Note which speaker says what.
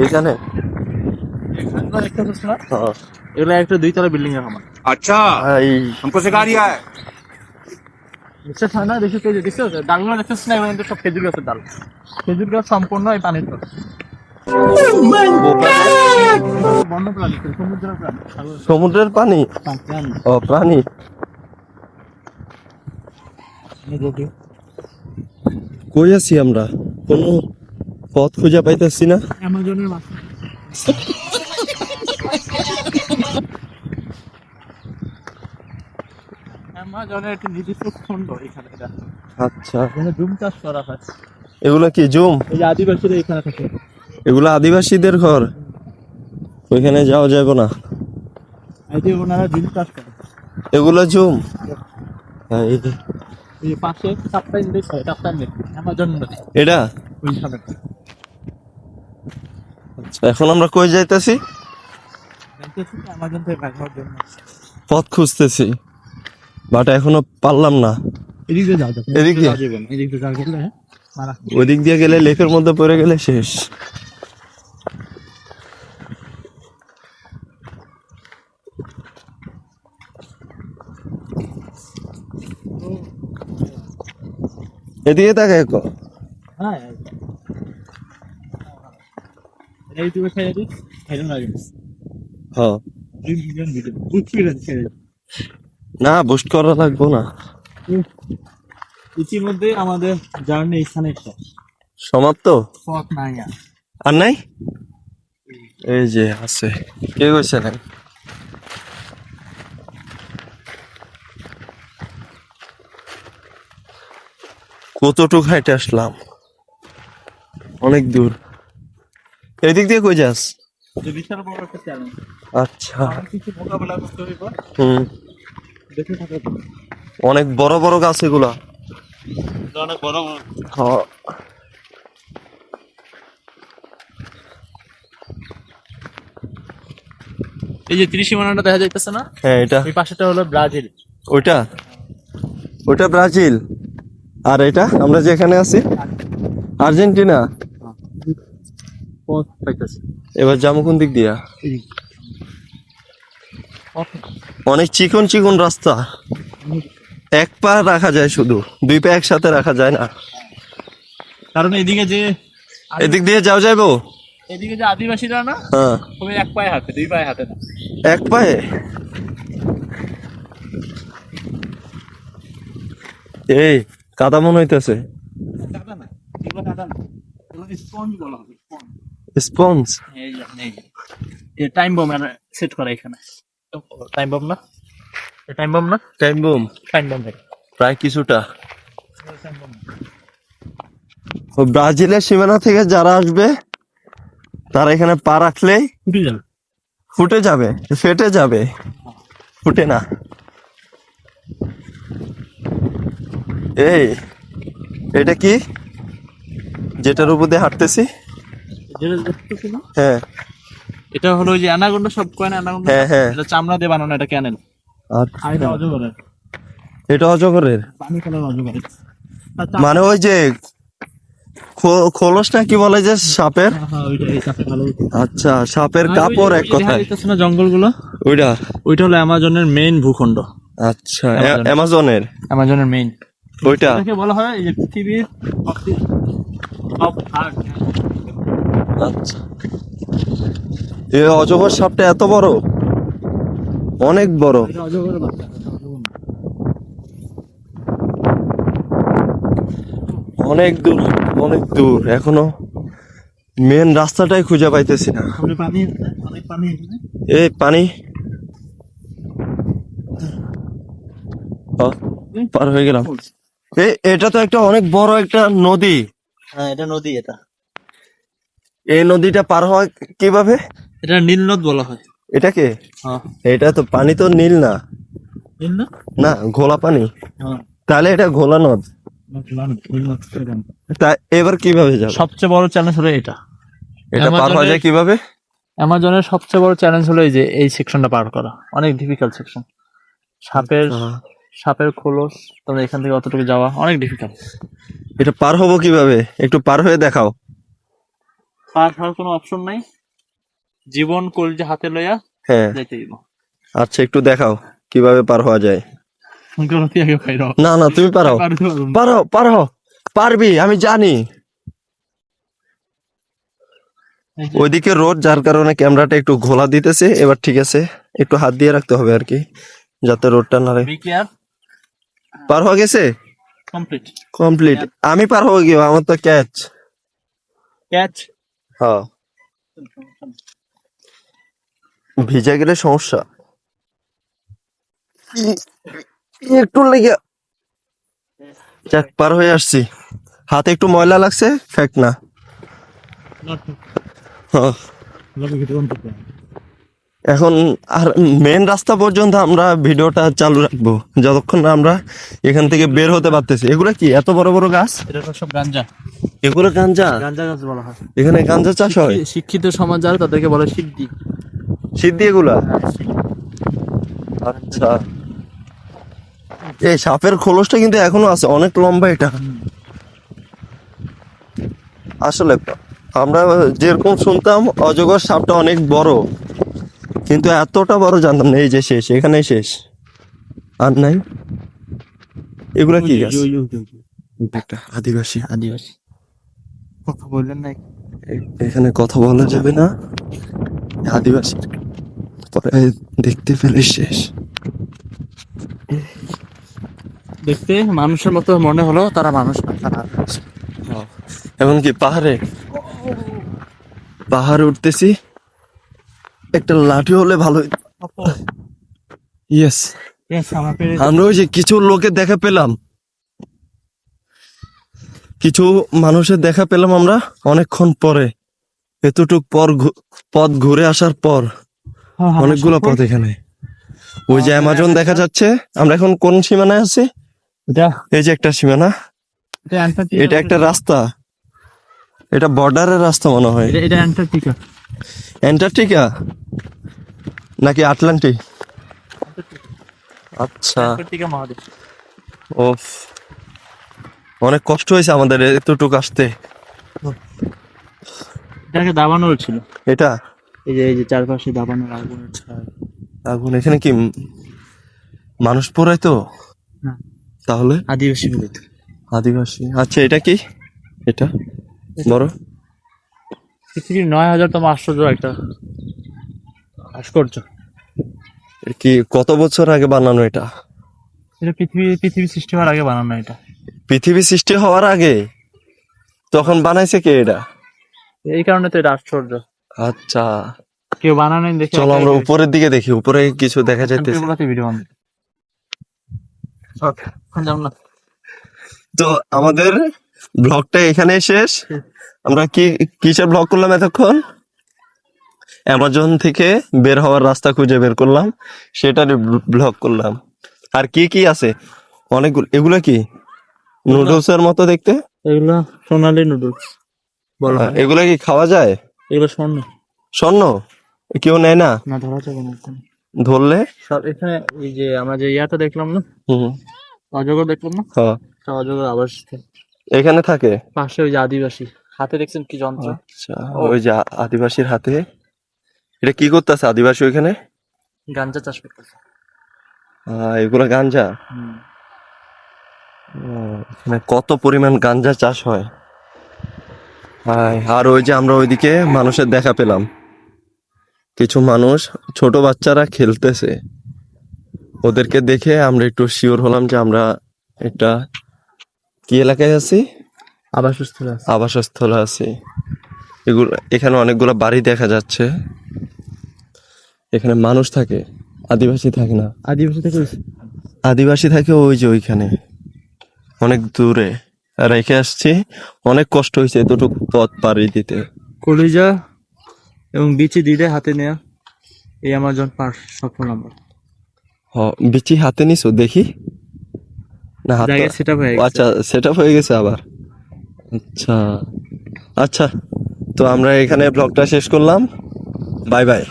Speaker 1: এইখানে
Speaker 2: এখানকার একটা হচ্ছে না
Speaker 1: হ্যাঁ।
Speaker 2: এগুলো একটা দুই তলা বিল্ডিং এর সমান
Speaker 3: अच्छा
Speaker 1: এই
Speaker 3: हमको सिखा रिया है
Speaker 2: বিশ্বাস হয় না দেখি কেজি দেখছো ডালগুলো দেখছিস না এগুলো কিন্তু সব খেজুর গাছের ডাল খেজুর গাছ সম্পূর্ণ এই পানির তল বন্য প্রাণী সমুদ্রের প্রাণী সাগর
Speaker 1: সমুদ্রের পানি
Speaker 2: প্রাণী
Speaker 1: ও প্রাণী
Speaker 2: দেখি
Speaker 1: কই আছি আমরা কোনো পথ খুঁজে পাইতেছি না।
Speaker 2: অ্যামাজনের মাছ অ্যামাজনের একটি নির্দিষ্ট খণ্ড এখানে এটা।
Speaker 1: আচ্ছা।
Speaker 2: এখানে জুম চাষ করা হয়।
Speaker 1: এগুলা কি জুম?
Speaker 2: এই যে আদিবাসীরা এখানে থাকে।
Speaker 1: এগুলা আদিবাসীদের ঘর। ওইখানে যাওয়া যাবে না।
Speaker 2: এই যে ওনারা জুম চাষ করে।
Speaker 1: এগুলা জুম? হ্যাঁ, এই
Speaker 2: পাশে অ্যামাজন নদী।
Speaker 1: এটা? এখন আমরা কই যাইতেছি? পথ খুঁজতেছি বাট এখনও পারলাম না।
Speaker 2: এদিক দিয়ে গেলে
Speaker 1: লেকের মধ্যে পড়ে গেলে শেষ। এদিকে তাকে
Speaker 2: হ্যাঁ ইউটিউবে ভাইরাল
Speaker 1: হ্যাঁ
Speaker 2: দুই মিলিয়ন ভিডিও।
Speaker 1: না বুস্ট করা লাগবো না।
Speaker 2: ইতিমধ্যে আমাদের জার্নি এখানে শেষ।
Speaker 1: সমাপ্ত?
Speaker 2: পথ নাই আর।
Speaker 1: আর নাই? এই যে আছে। কে কইছে নাই? কতটুক হাইটে আসলাম? অনেক দূর। এদিক দিয়ে কই যাস?
Speaker 2: বিশাল বড় একটা চ্যালেঞ্জ
Speaker 1: আচ্ছা।
Speaker 2: অনেক কিছু মোকাবেলা করতে হইব।
Speaker 1: হুম।
Speaker 2: দেখে থাকা।
Speaker 1: অনেক বড় বড় গাছ এগুলা।
Speaker 2: অনেক বড় বড়।
Speaker 1: হ্যাঁ।
Speaker 2: এই যে ত্রিশ সীমানাটা দেখা যাইতেছে না?
Speaker 1: হ্যাঁ এটা।
Speaker 2: ওই পাশেটা হলো ব্রাজিল।
Speaker 1: ওইটা? ওইটা ব্রাজিল। আর এটা? আমরা যেখানে আছি? আর্জেন্টিনা?
Speaker 2: পথ পাইতেছে।
Speaker 1: এবার যাব কোন দিক দিয়া? অনেক চিকন চিকন রাস্তা। এক পা রাখা যায় শুধু দুই পা একসাথে রাখা যায় না।
Speaker 2: কারণ এদিকে যে
Speaker 1: এদিক দিয়ে যাও যাইবো?
Speaker 2: এদিকে যে আদিবাসীরা না
Speaker 1: হ্যাঁ।
Speaker 2: এক পায়ে হাতে দুই পায়ে হাতে না।
Speaker 1: এক পায়ে? এই কাদা মনে হইতেছে।
Speaker 2: কাদা না এগুলো কাদা না এগুলো স্পঞ্জ বলা হবে স্পঞ্জ এই যে টাইম বম সেট করা এখানে। টাইম বম না? টাইম বম না?
Speaker 1: টাইম বুম
Speaker 2: টাইম বম
Speaker 1: প্রায় কিছুটা। ও ব্রাজিলের সীমানা থেকে যারা আসবে তারা এখানে পা রাখলেই ফুটে যাবে ফেটে যাবে। ফুটে না। এই এটা কি? যেটার উপর দিয়ে হাঁটতেছি? হ্যাঁ।
Speaker 2: এটা হলো ওই যে অ্যানাগন্ডা সব কয় না অ্যানাগন্ডা
Speaker 1: হ্যাঁ, হ্যাঁ।
Speaker 2: এটা চামড়া দিয়ে বানানো এটা ক্যানেল। আর এটা
Speaker 1: আচ্ছা
Speaker 2: অজগরের।
Speaker 1: এটা অজগরের?
Speaker 2: পানি কালার অজগরের।
Speaker 1: মানে ওই যে খো- খোলসটা কি বলে যে সাপের?
Speaker 2: হ্যাঁ, হ্যাঁ।
Speaker 1: আচ্ছা সাপের কাপড় এক কথায়।
Speaker 2: যাইতেছে না জঙ্গলগুলো?
Speaker 1: ওইটা?
Speaker 2: ওইটা হলো অ্যামাজনের মেইন ভূখণ্ড।
Speaker 1: আচ্ছা অ্যামাজনের।
Speaker 2: অ্যামাজনের? মেইন।
Speaker 1: ওইটা?
Speaker 2: বলা হয় যে পৃথিবীর
Speaker 1: আচ্ছা। এ অজগর সাপটা এত বড়? অনেক বড়। অনেক দূর অনেক দূর। এখনও মেন রাস্তাটাই খুঁজে পাইতেছি না।
Speaker 2: সামনে পানি অনেক পানি এখানে।
Speaker 1: এই পানি? পার হয়ে গেলাম। এটা তো একটা অনেক বড় একটা নদী।
Speaker 2: হ্যাঁ এটা নদী এটা।
Speaker 1: এই নদীটা পার হয় কীভাবে?
Speaker 2: এটা নীল নদ বলা হয়।
Speaker 1: এটাকে
Speaker 2: হ্যাঁ।
Speaker 1: এটা তো পানি তো নীল না।
Speaker 2: নীল না?
Speaker 1: না ঘোলা পানি।
Speaker 2: হ্যাঁ।
Speaker 1: তাহলে এটা ঘোলা নদ। তা এবার কীভাবে যাবে?
Speaker 2: সবচেয়ে বড় চ্যালেঞ্জ হলো এটা।
Speaker 1: এটা পার হওয়া যায় কীভাবে?
Speaker 2: অ্যামাজনের সবচেয়ে বড় চ্যালেঞ্জ হলো এই যে এই সেকশনটা পার করা। অনেক ডিফিকাল্ট সেকশন সাপের সাপের খোলস তবে এখান থেকে অতটুকু যাওয়া অনেক ডিফিকাল্ট
Speaker 1: এটা পার হব কীভাবে? একটু পার হয়ে দেখাও।
Speaker 2: পার হওয়ার কোনো অপশন নাই। জীবন কলজে হাতে লইয়া
Speaker 1: হ্যাঁ।
Speaker 2: যাইতে দিব
Speaker 1: আচ্ছা একটু দেখাও কীভাবে পার হওয়া যায়। না না তুমি পারো। পারো পারো পারবি আমি জানি। ওইদিকে রোদ যার কারণে ক্যামেরাটা একটু ঘোলা দিতেছে। এবার ঠিক আছে একটু হাত দিয়ে রাখতে হবে আর কি যাতে রোদটা না পার হয়ে গেছে?
Speaker 2: Complete.
Speaker 1: কমপ্লিট আমি পার হয়ে গিয়ে আমার তো ক্যাচ
Speaker 2: Catch.
Speaker 1: হ্যাঁ। ভিজা গেলে সমস্যা। একটু লেগে যাক পার হয়ে আসছি। হাতে একটু ময়লা লাগছে ফ্যাক্ট না। হ্যাঁ। এখন আর মেন রাস্তা পর্যন্ত আমরা ভিডিওটা চালু রাখব। যতক্ষণ না আমরা এখান থেকে বের হতে পারতেছি। এগুলো কি? এত বড় বড় গাছ?
Speaker 2: এটা সব গাঞ্জা।
Speaker 1: এগুলো গাঞ্জা?
Speaker 2: গাঞ্জা গাছ বলা হয়।
Speaker 1: এখানে গাঞ্জা চাষ হয়?
Speaker 2: শিক্ষিত সমাজ যারা তাদেরকে বলে সিদ্ধি।
Speaker 1: সিদ্ধি এগুলা? আচ্ছা। এই সাপের খোলসটা কিন্তু এখনও আছে অনেক লম্বা এটা। আসলে আমরা যেরকম শুনতাম অজগর সাপটা অনেক বড়। কিন্তু এতটা বড় জানতাম না এই যে শেষ এখানেই শেষ। আর নাই? এগুলা কি গাছ? একটা আদিবাসী।
Speaker 2: আদিবাসী। কথা বললেন না?
Speaker 1: এখানে কথা বলা যাবে না। আদিবাসী। পরে দেখতে পেলে শেষ।
Speaker 2: দেখতে মানুষের মতো মনে হলো তারা মানুষ না তারা
Speaker 1: এমনকি পাহাড়ে। পাহাড়ে উঠতেছি। একটা লাঠি হলে ভালো ইয়েস
Speaker 2: Yes, আমার
Speaker 1: ওই যে কিছু লোকের দেখা পেলাম। কিছু মানুষের দেখা পেলাম আমরা অনেকক্ষণ পরে। এতটুক পর ঘু- পথ ঘুরে আসার পর।
Speaker 2: হ্যাঁ, হ্যাঁ,
Speaker 1: অনেকগুলো পথ এখানে। ওই যে অ্যামাজন দেখা যাচ্ছে। আমরা এখন কোন সীমানায় আছি?
Speaker 2: এটা
Speaker 1: এই যে একটা সীমানা।
Speaker 2: এটা
Speaker 1: একটা রাস্তা। এটা বর্ডারের রাস্তা মনে হয়।
Speaker 2: এটা- এটা অ্যান্টার্কটিকা
Speaker 1: অ্যান্টার্কটিকা নাকি আটলান্টিক? আচ্ছা। ও অনেক কষ্ট হয়েছে আমাদের এতটুক আসতে।
Speaker 2: এটাকে দাবানো ছিল।
Speaker 1: এটা?
Speaker 2: এই যে এই যে চারপাশে দাবানোর আগুনের ছায়া।
Speaker 1: আগুন এখানে কি মানুষ পড়ায় তো?
Speaker 2: না।
Speaker 1: তাহলে?
Speaker 2: আদিবাসী বলে
Speaker 1: আদিবাসী। আচ্ছা এটা কি? এটা? বড়?
Speaker 2: পৃথিবীর নয় হাজারতম আশ্চর্য একটা ভাস্কর্য।
Speaker 1: কি কত বছর আগে বানানো এটা?
Speaker 2: এটা পৃথিবী পৃথিবী সৃষ্টি হওয়ার আগে বানানো এটা।
Speaker 1: পৃথিবী সৃষ্টি হওয়ার আগে? তখন বানাইছে কে এটা?
Speaker 2: এই কারণে তো এটা আশ্চর্য।
Speaker 1: আচ্ছা।
Speaker 2: কেউ বানানো দেখে
Speaker 1: চলো আমরা উপরের দিকে দেখি উপরে কিছু দেখা যাইতেছে।
Speaker 2: ভিডিও
Speaker 1: তো আমাদের ব্লগটা এখানে শেষ। আমরা কি কিসের ব্লগ করলাম এতক্ষণ? অ্যামাজন থেকে বের হওয়ার রাস্তা খুঁজে বের করলাম সেটার ব্লগ করলাম। আর কি কি আছে? অনেকগুলো এগুলো কি? নুডলস এর মতো দেখতে?
Speaker 2: এগুলো সোনালি নুডলস। বলা। হয়
Speaker 1: এগুলো কি খাওয়া যায়?
Speaker 2: এগুলো স্বর্ণ।
Speaker 1: স্বর্ণ? কেউ নেয় না?
Speaker 2: না ধরা যাবে না
Speaker 1: ধরলে?
Speaker 2: সব এখানে এই যে আমরা যে ইয়াটা দেখলাম না
Speaker 1: হুম।
Speaker 2: অজগর দেখলাম না?
Speaker 1: হ্যাঁ।
Speaker 2: অজগর আবার
Speaker 1: এখানে থাকে?
Speaker 2: পাশে ওই যে আদিবাসী। হাতে দেখছেন কি যন্ত্র?
Speaker 1: আচ্ছা ওই যে আদিবাসীর হাতে। এটা কি করতেছে আদিবাসী ওইখানে?
Speaker 2: গাঞ্জা চাষ করতেছে।
Speaker 1: এগুলা গাঞ্জা। এখানে কত পরিমাণ গাঞ্জা চাষ হয়? আর ওই যে আমরা ওইদিকে মানুষের দেখা পেলাম। কিছু মানুষ ছোট বাচ্চারা খেলতেছে। ওদেরকে দেখে আমরা একটু শিওর হলাম যে আমরা একটা কি এলাকায় আছি?
Speaker 2: আবাসস্থল আছে।
Speaker 1: আবাসস্থলে আছি। এগুলো এখানে অনেকগুলো বাড়ি দেখা যাচ্ছে। এখানে মানুষ থাকে আদিবাসী থাকে না।
Speaker 2: আদিবাসী থেকে
Speaker 1: আদিবাসী থাকে ওই যে ওইখানে। অনেক দূরে। রেখে আসছি। অনেক কষ্ট হয়েছে দুটো পথ পাড়ি দিতে।
Speaker 2: কলিজা এবং বিচি দিলে হাতে নেয়া। এই আমাজন পার সফল নাম্বার।
Speaker 1: হ বিচি হাতে নিছো? দেখি। না হাতে
Speaker 2: জায়গায় সেট হয়ে গেছে।
Speaker 1: আচ্ছা সেটা হয়ে গেছে আবার। আচ্ছা। আচ্ছা তো আমরা এখানে ব্লগটা শেষ করলাম। Bye bye.